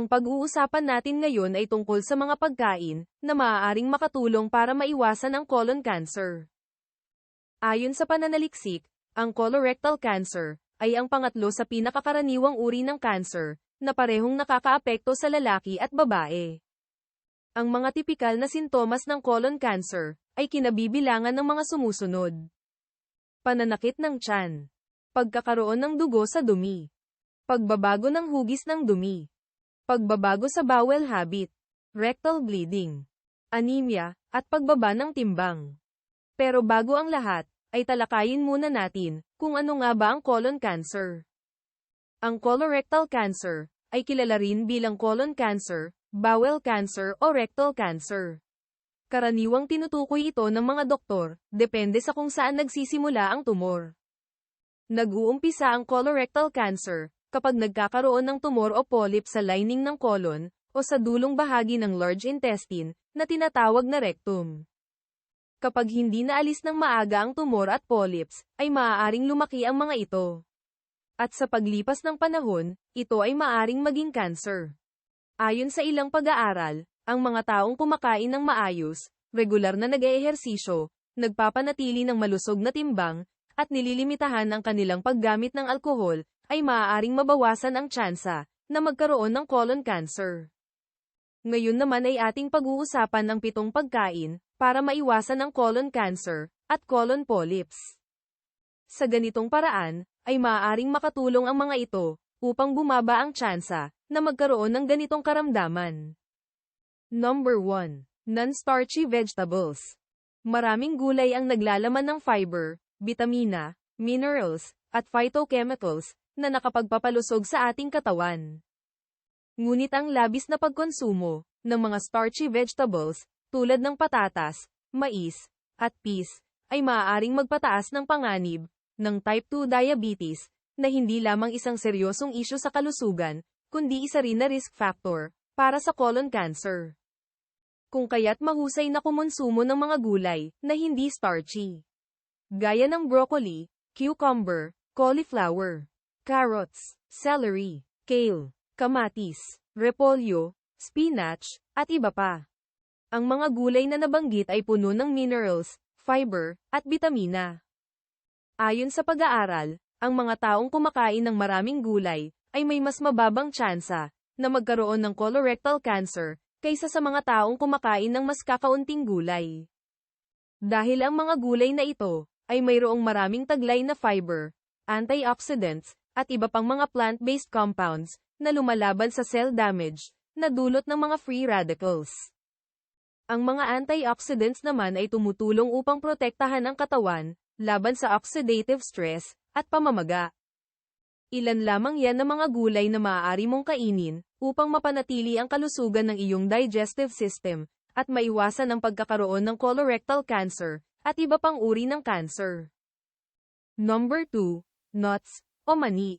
Ang pag-uusapan natin ngayon ay tungkol sa mga pagkain na maaaring makatulong para maiwasan ang colon cancer. Ayon sa pananaliksik, ang colorectal cancer ay ang pangatlo sa pinakakaraniwang uri ng cancer na parehong nakakaapekto sa lalaki at babae. Ang mga tipikal na sintomas ng colon cancer ay kinabibilangan ng mga sumusunod. Pananakit ng tiyan. Pagkakaroon ng dugo sa dumi. Pagbabago ng hugis ng dumi. Pagbabago sa bowel habit. Rectal bleeding. Anemia, at pagbaba ng timbang. Pero bago ang lahat, ay talakayin muna natin kung ano nga ba ang colon cancer. Ang colorectal cancer ay kilala rin bilang colon cancer, bowel cancer o rectal cancer. Karaniwang tinutukoy ito ng mga doktor, depende sa kung saan nagsisimula ang tumor. Nag-uumpisa ang colorectal cancer kapag nagkakaroon ng tumor o polyp sa lining ng colon o sa dulong bahagi ng large intestine na tinatawag na rectum. Kapag hindi naalis ng maaga ang tumor at polyps, ay maaaring lumaki ang mga ito. At sa paglipas ng panahon, ito ay maaring maging cancer. Ayon sa ilang pag-aaral, ang mga taong kumakain ng maayos, regular na nag-eehersisyo, nagpapanatili ng malusog na timbang, at nililimitahan ang kanilang paggamit ng alkohol, ay maaaring mabawasan ang tsansa na magkaroon ng colon cancer. Ngayon naman ay ating pag-uusapan ang pitong pagkain para maiwasan ang colon cancer at colon polyps. Sa ganitong paraan, ay maaaring makatulong ang mga ito upang bumaba ang tsansa na magkaroon ng ganitong karamdaman. Number 1. Non-starchy vegetables. Maraming gulay ang naglalaman ng fiber, bitamina, minerals, at phytochemicals, na nakapagpapalusog sa ating katawan. Ngunit ang labis na pagkonsumo ng mga starchy vegetables, tulad ng patatas, mais, at peas, ay maaaring magpataas ng panganib ng type 2 diabetes, na hindi lamang isang seryosong isyu sa kalusugan, kundi isa rin na risk factor para sa colon cancer. Kung kaya't mahusay na kumonsumo ng mga gulay na hindi starchy gaya ng broccoli, cucumber, cauliflower, carrots, celery, kale, kamatis, repolyo, spinach, at iba pa. Ang mga gulay na nabanggit ay puno ng minerals, fiber, at bitamina. Ayon sa pag-aaral, ang mga taong kumakain ng maraming gulay ay may mas mababang tsansa na magkaroon ng colorectal cancer kaysa sa mga taong kumakain ng mas kakaunting gulay. Dahil ang mga gulay na ito ay mayroong maraming taglay na fiber, antioxidants, at iba pang mga plant-based compounds na lumalaban sa cell damage na dulot ng mga free radicals. Ang mga antioxidants naman ay tumutulong upang protektahan ang katawan laban sa oxidative stress at pamamaga. Ilan lamang yan ng mga gulay na maaari mong kainin upang mapanatili ang kalusugan ng iyong digestive system at maiwasan ang pagkakaroon ng colorectal cancer at iba pang uri ng cancer. Number 2, nuts, o mani.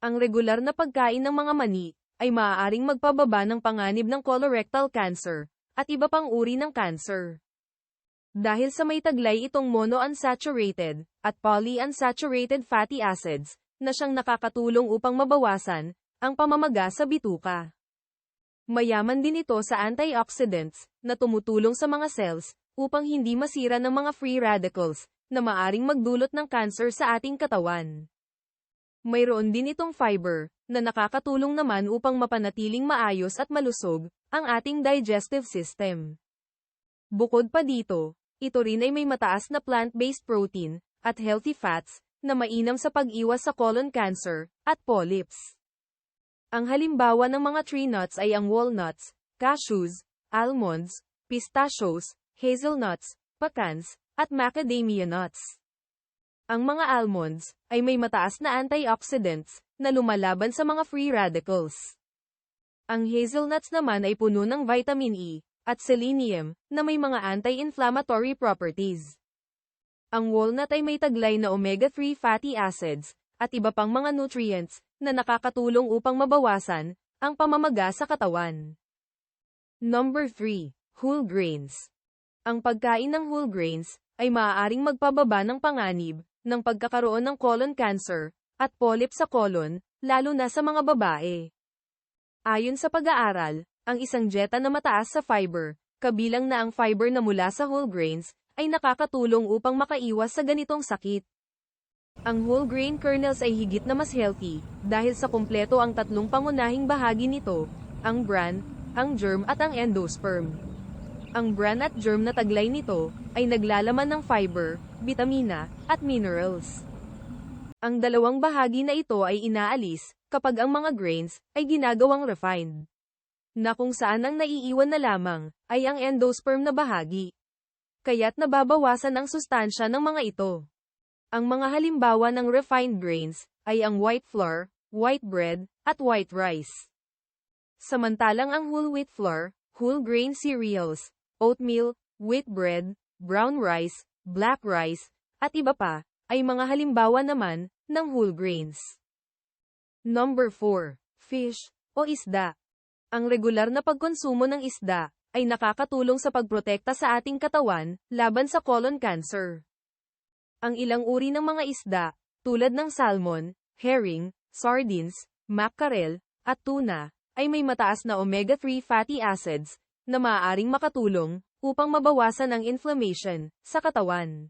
Ang regular na pagkain ng mga mani, ay maaaring magpababa ng panganib ng colorectal cancer, at iba pang uri ng cancer. Dahil sa may taglay itong monounsaturated, at polyunsaturated fatty acids, na siyang nakakatulong upang mabawasan, ang pamamaga sa bituka. Mayaman din ito sa antioxidants, na tumutulong sa mga cells, upang hindi masira ng mga free radicals na maaring magdulot ng cancer sa ating katawan. Mayroon din itong fiber na nakakatulong naman upang mapanatiling maayos at malusog ang ating digestive system. Bukod pa dito, ito rin ay may mataas na plant-based protein at healthy fats na mainam sa pag-iwas sa colon cancer at polyps. Ang halimbawa ng mga tree nuts ay ang walnuts, cashews, almonds, pistachios, hazelnuts, pecans, at macadamia nuts. Ang mga almonds ay may mataas na antioxidants na lumalaban sa mga free radicals. Ang hazelnuts naman ay puno ng vitamin E at selenium na may mga anti-inflammatory properties. Ang walnut ay may taglay na omega-3 fatty acids at iba pang mga nutrients na nakakatulong upang mabawasan ang pamamaga sa katawan. Number 3. Whole grains. Ang pagkain ng whole grains ay maaaring magpababa ng panganib ng pagkakaroon ng colon cancer at polyp sa colon, lalo na sa mga babae. Ayon sa pag-aaral, ang isang dieta na mataas sa fiber, kabilang na ang fiber na mula sa whole grains, ay nakakatulong upang makaiwas sa ganitong sakit. Ang whole grain kernels ay higit na mas healthy, dahil sa kumpleto ang tatlong pangunahing bahagi nito, ang bran, ang germ at ang endosperm. Ang bran at germ na taglay nito, ay naglalaman ng fiber, bitamina, at minerals. Ang dalawang bahagi na ito ay inaalis, kapag ang mga grains, ay ginagawang refined. Na kung saan ang naiiwan na lamang, ay ang endosperm na bahagi. Kaya't nababawasan ang sustansya ng mga ito. Ang mga halimbawa ng refined grains, ay ang white flour, white bread, at white rice. Samantalang ang whole wheat flour, whole grain cereals, oatmeal, wheat bread, brown rice, black rice, at iba pa, ay mga halimbawa naman, ng whole grains. Number 4. Fish, o isda. Ang regular na pagkonsumo ng isda, ay nakakatulong sa pagprotekta sa ating katawan, laban sa colon cancer. Ang ilang uri ng mga isda, tulad ng salmon, herring, sardines, mackerel, at tuna, ay may mataas na omega-3 fatty acids, na maaaring makatulong, upang mabawasan ang inflammation, sa katawan.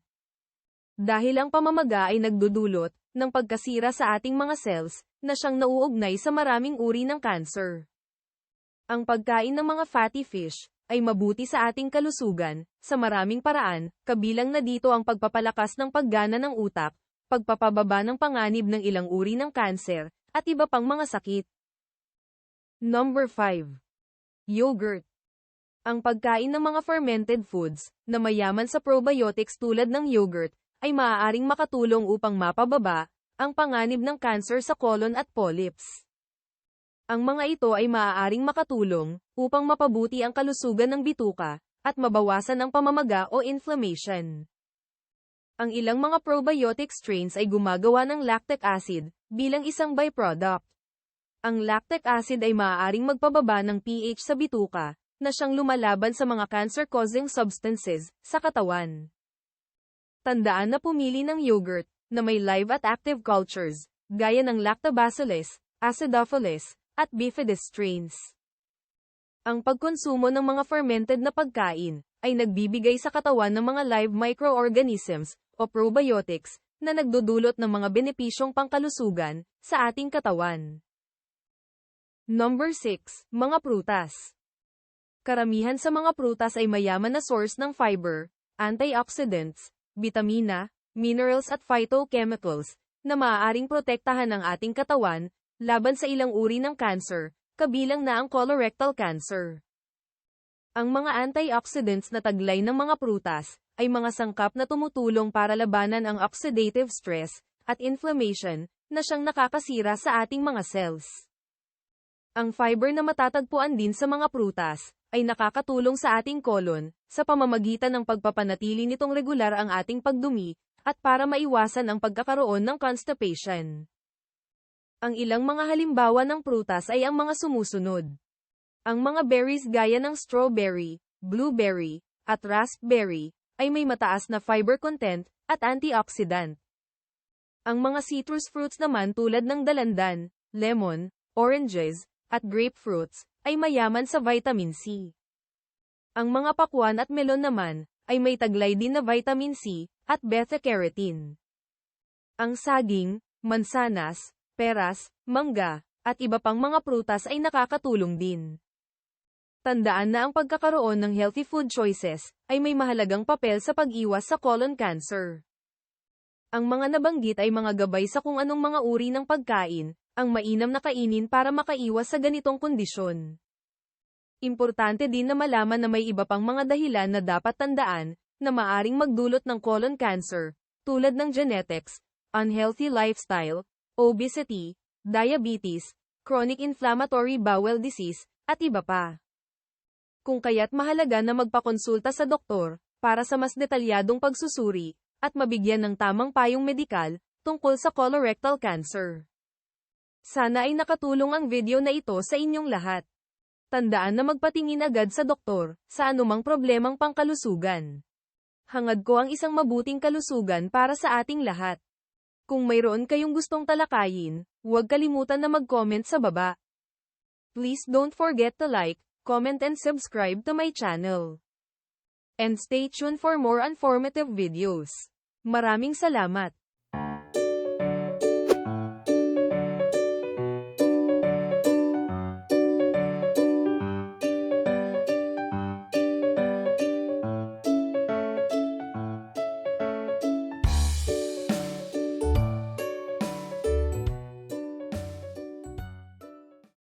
Dahil ang pamamaga ay nagdudulot, ng pagkasira sa ating mga cells, na siyang nauugnay sa maraming uri ng cancer. Ang pagkain ng mga fatty fish, ay mabuti sa ating kalusugan, sa maraming paraan, kabilang na dito ang pagpapalakas ng paggana ng utak, pagpapababa ng panganib ng ilang uri ng kanser, at iba pang mga sakit. Number 5. Yogurt. Ang pagkain ng mga fermented foods, na mayaman sa probiotics tulad ng yogurt, ay maaaring makatulong upang mapababa, ang panganib ng cancer sa colon at polyps. Ang mga ito ay maaaring makatulong, upang mapabuti ang kalusugan ng bituka, at mabawasan ang pamamaga o inflammation. Ang ilang mga probiotic strains ay gumagawa ng lactic acid, bilang isang byproduct. Ang lactic acid ay maaaring magpababa ng pH sa bituka, na siyang lumalaban sa mga cancer-causing substances, sa katawan. Tandaan na pumili ng yogurt, na may live at active cultures, gaya ng lactobacillus, acidophilus, at bifidus strains. Ang pagkonsumo ng mga fermented na pagkain ay nagbibigay sa katawan ng mga live microorganisms o probiotics na nagdudulot ng mga benepisyong pangkalusugan sa ating katawan. Number 6. Mga prutas. Karamihan sa mga prutas ay mayaman na source ng fiber, antioxidants, bitamina, minerals at phytochemicals na maaaring protektahan ang ating katawan laban sa ilang uri ng cancer, kabilang na ang colorectal cancer. Ang mga antioxidants na taglay ng mga prutas, ay mga sangkap na tumutulong para labanan ang oxidative stress, at inflammation, na siyang nakakasira sa ating mga cells. Ang fiber na matatagpuan din sa mga prutas, ay nakakatulong sa ating kolon, sa pamamagitan ng pagpapanatili nitong regular ang ating pagdumi, at para maiwasan ang pagkakaroon ng constipation. Ang ilang mga halimbawa ng prutas ay ang mga sumusunod. Ang mga berries gaya ng strawberry, blueberry, at raspberry, ay may mataas na fiber content, at antioxidant. Ang mga citrus fruits naman tulad ng dalandan, lemon, oranges, at grapefruits, ay mayaman sa vitamin C. Ang mga pakwan at melon naman, ay may taglay din na vitamin C, at beta-carotene. Ang saging, mansanas, peras, mangga, at iba pang mga prutas ay nakakatulong din. Tandaan na ang pagkakaroon ng healthy food choices ay may mahalagang papel sa pag-iwas sa colon cancer. Ang mga nabanggit ay mga gabay sa kung anong mga uri ng pagkain ang mainam na kainin para makaiwas sa ganitong kondisyon. Importante din na malaman na may iba pang mga dahilan na dapat tandaan na maaring magdulot ng colon cancer, tulad ng genetics, unhealthy lifestyle, obesity, diabetes, chronic inflammatory bowel disease, at iba pa. Kung kaya't mahalaga na magpakonsulta sa doktor, para sa mas detalyadong pagsusuri, at mabigyan ng tamang payong medikal, tungkol sa colorectal cancer. Sana ay nakatulong ang video na ito sa inyong lahat. Tandaan na magpatingin agad sa doktor, sa anumang problemang pangkalusugan. Hangad ko ang isang mabuting kalusugan para sa ating lahat. Kung mayroon kayong gustong talakayin, huwag kalimutan na mag-comment sa baba. Please don't forget to like, comment and subscribe to my channel. And stay tuned for more informative videos. Maraming salamat!